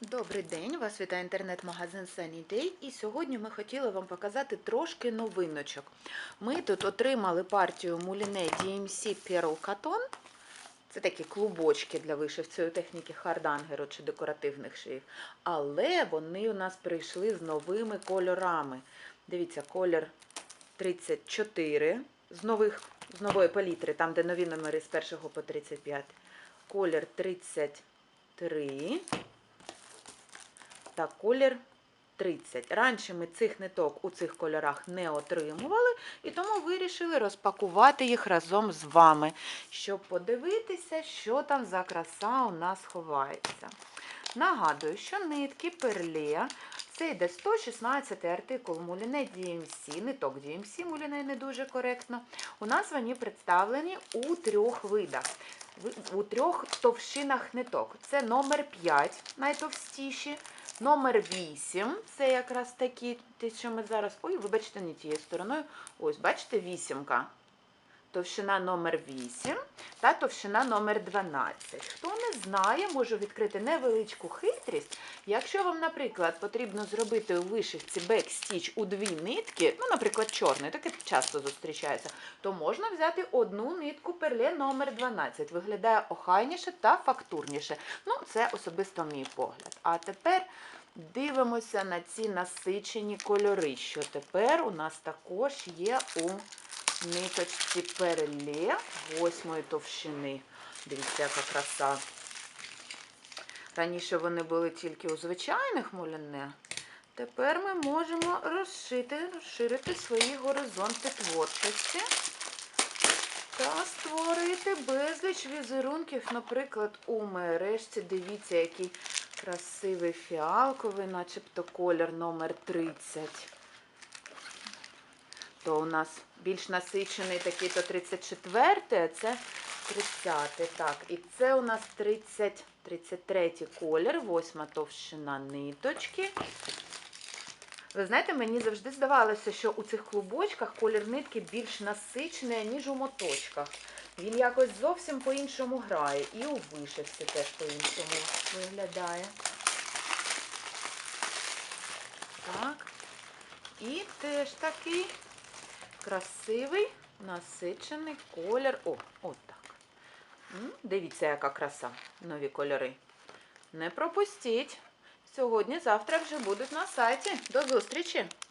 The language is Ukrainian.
Добрий день, вас вітає інтернет-магазин Sunny Day. І сьогодні ми хотіли вам показати трошки новиночок. Ми тут отримали партію муліне DMC Pearl Cotton. Це такі клубочки для вишив цієї техніки хардангеру чи декоративних шиїв. Але вони у нас прийшли з новими кольорами. Дивіться, колір 34 з, нових, з нової палітри, там де нові номери з 1 по 35. Колір 33 та колір 30. Раніше ми цих ниток у цих кольорах не отримували, і тому вирішили розпакувати їх разом з вами, щоб подивитися, що там за краса у нас ховається. Нагадую, що нитки перле. Це йде 116 артикул Муліне DMC, ниток DMC Муліне не дуже коректно. У нас вони представлені у трьох видах, у трьох товщинах ниток. Це номер 5, найтовстіші, номер 8, це якраз такі, те, що ми зараз. Ой, вибачте, не тією стороною. Ось, бачите, вісімка. Товщина номер 8 та товщина номер 12. Хто не знає, можу відкрити невеличку хитрість. Якщо вам, наприклад, потрібно зробити у вишивці бекстіч у дві нитки, ну, наприклад, чорний, таке часто зустрічається, то можна взяти одну нитку перле номер 12. Виглядає охайніше та фактурніше. Ну, це особисто мій погляд. А тепер дивимося на ці насичені кольори, що тепер у нас також є у ниточці перле восьмої товщини. Дивіться, яка краса. Раніше вони були тільки у звичайних муліне. Тепер ми можемо розшити, розширити свої горизонти творчості та створити безліч візерунків, наприклад, у мережці. Дивіться, який красивий фіалковий, начебто колір номер 30 то у нас більш насичений такий то 34, а це 30. Так, і це у нас 30, 33 колір, восьма товщина ниточки. Ви знаєте, мені завжди здавалося, що у цих клубочках колір нитки більш насичений, ніж у моточках. Він якось зовсім по-іншому грає. І у вишивці теж по-іншому виглядає. Так. І теж такий красивий насичений колір. О, от так. Дивіться, яка краса. Нові кольори. Не пропустіть. Сьогодні, завтра вже будуть на сайті. До зустрічі!